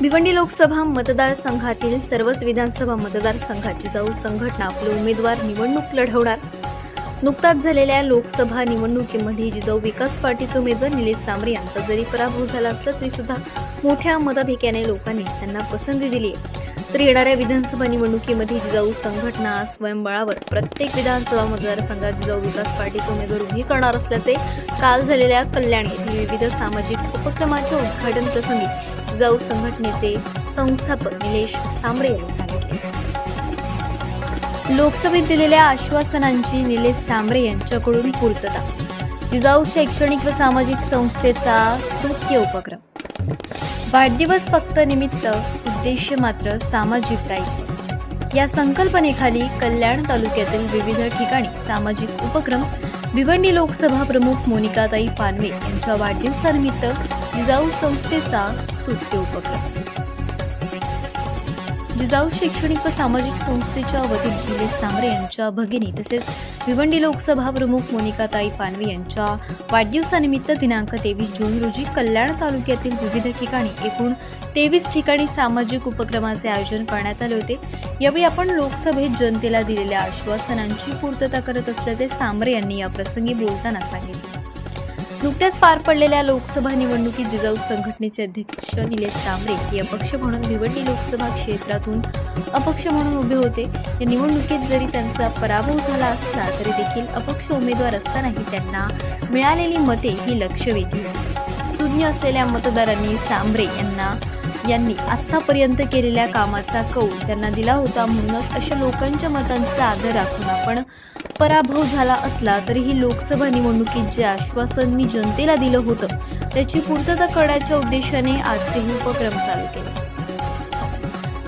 भिवंडी लोकसभा मतदारसंघातील सर्वच विधानसभा मतदारसंघात जिजाऊ संघटना आपले उमेदवार निवडणूक लढवणार. नुकताच झालेल्या लोकसभा निवडणुकीमध्ये जिजाऊ विकास पार्टीचे उमेदवार निलेश सांबरे यांचा जरी पराभव झाला असला तरी सुद्धा मोठ्या मताधिक्याने लोकांनी त्यांना पसंती दिली आहे. तर येणाऱ्या विधानसभा निवडणुकीमध्ये जिजाऊ संघटना स्वयंबळावर प्रत्येक विधानसभा मतदारसंघात जिजाऊ विकास पार्टीचे उमेदवार उभी करणार असल्याचे काल झालेल्या कल्याण येथील विविध सामाजिक उपक्रमाच्या उद्घाटन प्रसंगी जिजाऊ संघटनेचे संस्थापक निलेश सांबळे यांनी सांगितले. लोकसभेत दिलेल्या आश्वासनांची निलेश सांबळे यांच्याकडून पूर्तता. जिजाऊ शैक्षणिक व सामाजिक संस्थेचा स्तुत्य उपक्रम. वाढदिवस फक्त निमित्त उद्देश मात्र सामाजिक दायित्व. या संकल्पनेखाली कल्याण तालुक्यातील विविध ठिकाणी सामाजिक उपक्रम भिवंडी लोकसभा प्रमुख मोनिकाताई पानवे यांच्या वाढदिवसानिमित्त जिजाऊ संस्थेचा स्तुत्य उपक्रम. जिजाऊ शैक्षणिक व सामाजिक संस्थेच्या वतीत निलेश सामरे यांच्या भगिनी तसेच भिवंडी लोकसभा प्रमुख मोनिकाताई पानवे यांच्या वाढदिवसानिमित्त दिनांक तेवीस जून रोजी कल्याण तालुक्यातील विविध ठिकाणी एकूण तेवीस ठिकाणी सामाजिक उपक्रमाचे आयोजन करण्यात आले होते. यावेळी आपण लोकसभेत जनतेला दिलेल्या आश्वासनांची पूर्तता करत असल्याचे सांबरे यांनी या प्रसंगी बोलताना सांगितले. नुकत्याच पार पडलेल्या लोकसभा निवडणुकीत जिजाऊ संघटनेचे अध्यक्ष निलेश सांबरे हे अपक्ष म्हणून भिवंडी लोकसभा क्षेत्रातून अपक्ष म्हणून उभे होते. या निवडणुकीत जरी त्यांचा पराभव झाला असला तरी देखील अपक्ष उमेदवार असतानाही त्यांना मिळालेली मते ही लक्षवेधी होती. सुज्ञ असलेल्या मतदारांनी सांबरे यांना यांनी आतापर्यंत केलेल्या कामाचा कौल त्यांना दिला होता म्हणूनच अशा लोकांच्या मतांचा आदर राखून आपण पराभव झाला असला तरीही लोकसभा निवडणुकीत जे आश्वासन मी जनतेला दिलं होतं त्याची पूर्तता करण्याच्या उद्देशाने आजचे हे उपक्रम चालू केले.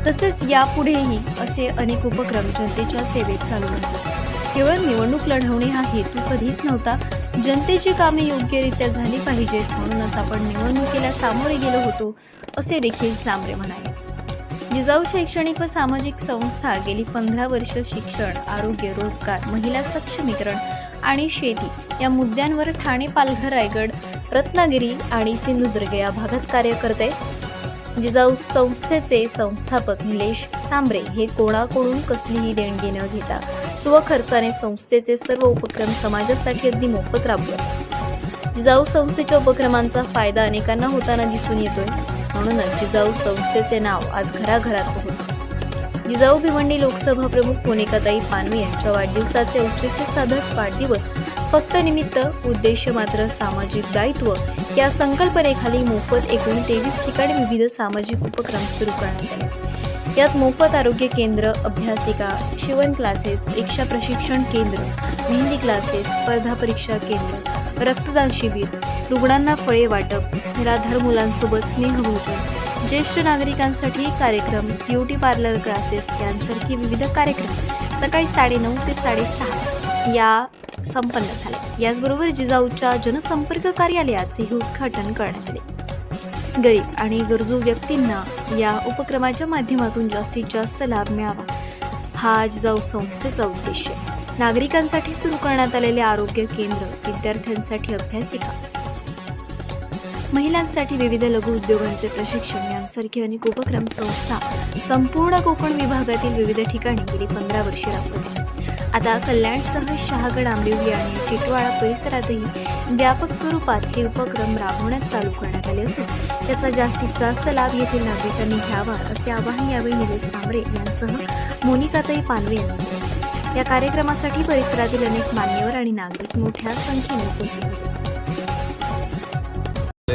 तसेच यापुढेही असे अनेक उपक्रम जनतेच्या सेवेत चालू राहतील. केवळ निवडणूक लढवणे हा हेतू कधीच नव्हता जनतेची कामे योग्यरित्या झाली पाहिजेत म्हणूनच आपण निवडणुकीला सामोरे गेलो होतो असे देखील सांबरे म्हणाले. जिजाऊ शैक्षणिक व सामाजिक संस्था गेली पंधरा वर्ष शिक्षण आरोग्य रोजगार महिला सक्षमीकरण आणि शेती या मुद्द्यांवर ठाणे पालघर रायगड रत्नागिरी आणि सिंधुदुर्ग या भागात कार्य करते. म्हणजे जिजाऊ संस्थेचे संस्थापक निलेश सांबरे हे कोणाकडून कसलीही देणगी न घेता स्वखर्चाने संस्थेचे सर्व उपक्रम समाजासाठी अगदी मोफत राबवत जिजाऊ म्हणजे संस्थेच्या उपक्रमांचा फायदा अनेकांना होताना दिसून येतोय. म्हणूनच जिजाऊ संस्थेचे नाव आज घराघरात पोहोचले. जिजाऊ भिवंडी लोकसभा प्रमुख मोनिकाताई पानवे यांच्या वाढदिवसाचे औचित्य साधक वाढदिवस फक्त निमित्त उद्देश मात्र सामाजिक दायित्व. या संकल्पनेखाली मोफत एकूण तेवीस ठिकाणी विविध सामाजिक उपक्रम सुरू करण्यात आले. यात मोफत आरोग्य केंद्र अभ्यासिका शिवण क्लासेस रिक्षा प्रशिक्षण केंद्र मेहंदी क्लासेस स्पर्धा परीक्षा केंद्र रक्तदान शिबिर रुग्णांना फळे वाटप निराधार मुलांसोबत स्नेहभोजन ज्येष्ठ नागरिकांसाठी कार्यक्रम ब्युटी पार्लर क्लासेस यांसारखे विविध कार्यक्रम सकाळी साडेनऊ ते साडेसहा या संपन्न झाले. याचबरोबर जिजाऊच्या जनसंपर्क कार्यालयाचेही उद्घाटन करण्यात आले. गरीब आणि गरजू व्यक्तींना या उपक्रमाच्या माध्यमातून जास्तीत जास्त लाभ मिळावा. हा जिजाऊ संस्थेचा उद्देश आहे. नागरिकांसाठी सुरू करण्यात आलेले आरोग्य केंद्र विद्यार्थ्यांसाठी अभ्यासिका महिलांसाठी विविध लघु उद्योगांचे प्रशिक्षण यांसारखे अनेक उपक्रम संस्था संपूर्ण कोकण विभागातील विविध ठिकाणी गेली पंधरा वर्षे राबवते आता कल्याणसह शहागड आंबिवली आणि टिटवाळा परिसरातही व्यापक स्वरूपात हे उपक्रम राबवण्यात चालू करण्यात आले असून त्याचा जास्तीत जास्त लाभ येथील नागरिकांनी घ्यावा असे आवाहन यावेळी निलेश सांबरे यांसह मोनिकाताई पानवे यांनी केले. या कार्यक्रमासाठी परिसरातील अनेक मान्यवर आणि नागरिक मोठ्या संख्येने उपस्थित होते.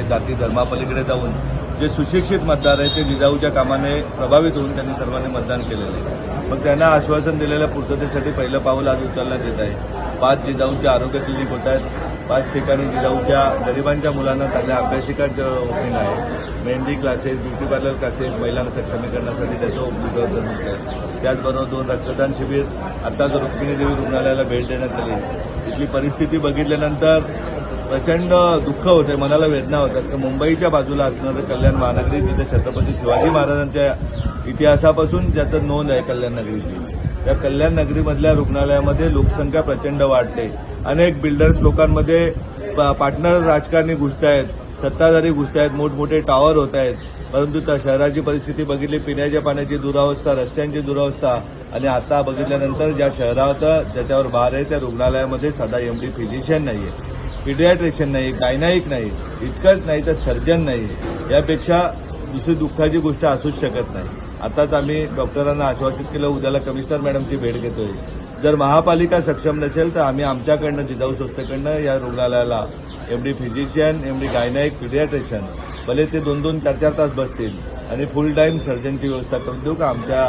जाती धर्मापलीकडे जाऊन जे सुशिक्षित मतदार आहेत ते जिजाऊच्या कामाने प्रभावित होऊन त्यांनी सर्वांनी मतदान केलेलं आहे. मग त्यांना आश्वासन दिलेल्या पूर्ततेसाठी पहिलं पाऊल आज उचलण्यात येत आहे. पाच जिजाऊंच्या आरोग्य क्लिनिक होत आहेत. पाच ठिकाणी जिजाऊच्या गरिबांच्या मुलांना चांगल्या अभ्यासिकाचं ओपनिंग आहे. Mehndi classes beauty parlour classes महिलांना सक्षमीकरणासाठी त्याचं उपलब्ध होत आहे. त्याचबरोबर दोन रक्तदान शिबिर आता जर रुक्मिणी देवी रुग्णालयाला भेट देण्यात आली. तिथली परिस्थिती बघितल्यानंतर प्रचंड दुःख होते मनाला वेदना होतात. की मुंबईच्या बाजूला असणारं कल्याण महानगरी तिथे छत्रपती शिवाजी महाराजांच्या इतिहासापासून ज्याचं नोंद आहे कल्याण नगरीची त्या कल्याण नगरीमधल्या रुग्णालयामध्ये लोकसंख्या प्रचंड वाढते. अनेक बिल्डर्स लोकांमध्ये पार्टनर राजकारणी घुसत आहेत सत्ताधारी घुसत आहेत मोठमोठे टॉवर होत आहेत परंतु त्या शहराची परिस्थिती बघितली पिण्याच्या पाण्याची दुरावस्था रस्त्यांची दुरावस्था आणि आता बघितल्यानंतर ज्या शहराचं ज्याच्यावर भार आहे त्या रुग्णालयामध्ये सदा एमडी फिजिशियन आहे पिडियाट्रिशियन नाही गायनाईक नाही इतकंच नाही तर सर्जन नाही. यापेक्षा दुसरी दुःखाची गोष्ट असूच शकत नाही. आताच आम्ही डॉक्टरांना आश्वासित केलं उद्याला कमिशनर मॅडमची भेट घेतोय. जर महापालिका सक्षम नसेल तर आम्ही आमच्याकडनं जिजाऊ संस्थेकडनं या रुग्णालयाला MD physician MD gynaec paediatrician भले ते दोन दोन चार चार तास बसतील आणि फुल टाईम सर्जनची व्यवस्था करून देऊ का आमच्या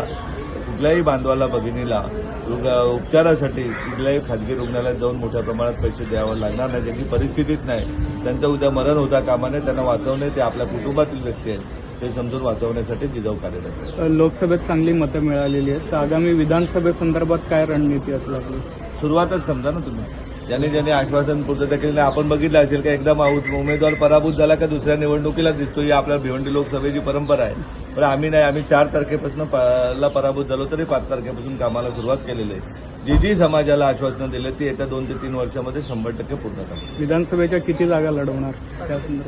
कुठल्याही बांधवाला भगिनीला उपचारासाठी कुठल्याही खाजगी रुग्णालयात जाऊन मोठ्या प्रमाणात पैसे द्यावं लागणार नाही. ज्यांची परिस्थितीच नाही. त्यांचं उद्या मरण होता कामा नये त्यांना वाचवणे ते आपल्या कुटुंबातील व्यक्ती आहेत ते समजून वाचवण्यासाठी जिजाऊ कार्यरत आहे लोकसभेत चांगली मतं मिळालेली आहेत. तर आगामी विधानसभेसंदर्भात काय रणनीती असेल आपली सुरुवातच समजा ना तुम्ही. ज्याने ज्याने आश्वासन पूर्तता केली नाही आपण बघितलं असेल का एकदा उमेदवार पराभूत झाला का दुसऱ्या निवडणुकीला दिसतो ही आपल्या भिवंडी लोकसभेची परंपरा आहे. पण आम्ही नाही आम्ही चार तारखेपासून ला पराभूत झालो तरी पाच तारखेपासून कामाला सुरुवात केलेली आहे. जी जी समाजाला आश्वासनं दिली ती येत्या दोन ते तीन वर्षामध्ये शंभर टक्के पूर्ण करतो विधानसभेच्या किती जागा लढवणार?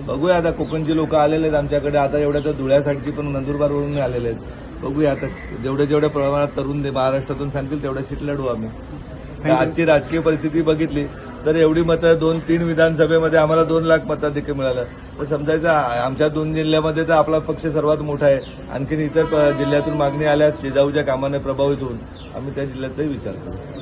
बघूया आता कोकणची लोक आलेले आहेत आमच्याकडे आता एवढ्या तर धुळ्यासाठीची पण नंदुरबारवरून आलेले आहेत. बघूया आता जेवढ्या जेवढ्या प्रमाणात तरुण दे- महाराष्ट्रातून सांगतील तेवढ्या सीट लढू आम्ही. आजची राजकीय परिस्थिती बघितली तर एवढी मतं दोन तीन विधानसभेमध्ये आम्हाला दोन लाख मताधिक्य मिळालं. तर समजायचं आमच्या दोन जिल्ह्यामध्ये तर आपला पक्ष सर्वात मोठा आहे. आणखीन इतर जिल्ह्यातून मागणी आल्यास जिजाऊच्या कामाने प्रभावित होऊन आम्ही त्या जिल्ह्याचाही विचार करू.